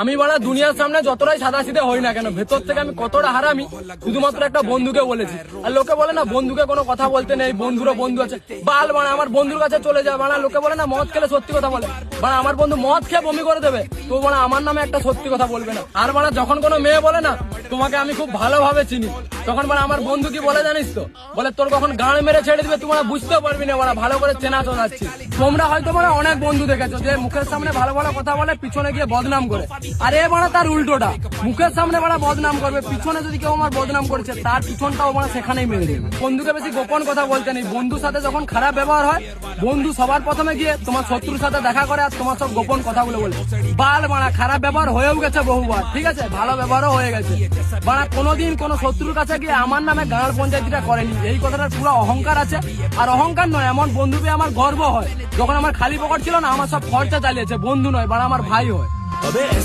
আমি বাড়া দুনিয়ার সামনে যতটাই সাদা সিধে হই না কেন, ভেতর থেকে আমি কতটা হারামি, শুধুমাত্র একটা বন্ধুকে বলেছি। আর লোকে বলে না, বন্ধুকে কোনো কথা বলতে নেই, বন্ধুরও বন্ধু আছে। বাল বানা, আমার বন্ধুর কাছে চলে যায়, বানা, লোকে বলে না, মদ খেলে সত্যি কথা বলে। বানা, আমার বন্ধু মদ খেয়ে বমি করে দেবে, তো বানা, আমার নামে একটা সত্যি কথা বলবে না। আর বানা, যখন কোনো মেয়ে বলে না, তোমাকে আমি খুব ভালোভাবে চিনি। তখন বানা আমার বন্ধু কি বলে জানিস তো? বলে, তোর কখন গান মেরে ছেড়ে দিবে তোমরা বুঝতেও পারবি না বানা ভালো করে চেনা চলাচ্ছি তোমরা হয়তো মানে অনেক বন্ধু দেখেছ যে মুখের সামনে ভালো ভালো কথা বলে, পিছনে গিয়ে বদনাম করে। আর এ বানা তার উল্টোটা। মুখের সামনে বানা বদনাম করবে, পিছনে যদি কেউ আমার বদনাম করেছে, তার পিছনটাও বানা সেখানেই মেরে দেবে। বন্ধুকে বেশি গোপন কথা বলতে নেই। বন্ধুর সাথে যখন খারাপ ব্যবহার হয়, বন্ধু সবার প্রথমে গিয়ে তোমার শত্রুর সাথে দেখা করে আর তোমার সব গোপন কথাগুলো বলে। বাল বানা খারাপ ব্যবহার হয়েও গেছে বহুবার, ঠিক আছে? ভালো ব্যবহারও হয়ে গেছে। বানা কোনোদিন কোনো শত্রুর কাছে গিয়ে আমার নামে গাঁড় পঞ্চায়েতটা করেনি। এই কথাটার পুরো অহংকার আছে। আর অহংকার নয়, এমন বন্ধু পেয়ে আমার গর্ব হয়। যখন আমার খালি পকট ছিল না, আমার সব খরচা চালিয়েছে, বন্ধু নয় বা আমার ভাই হয়। তবে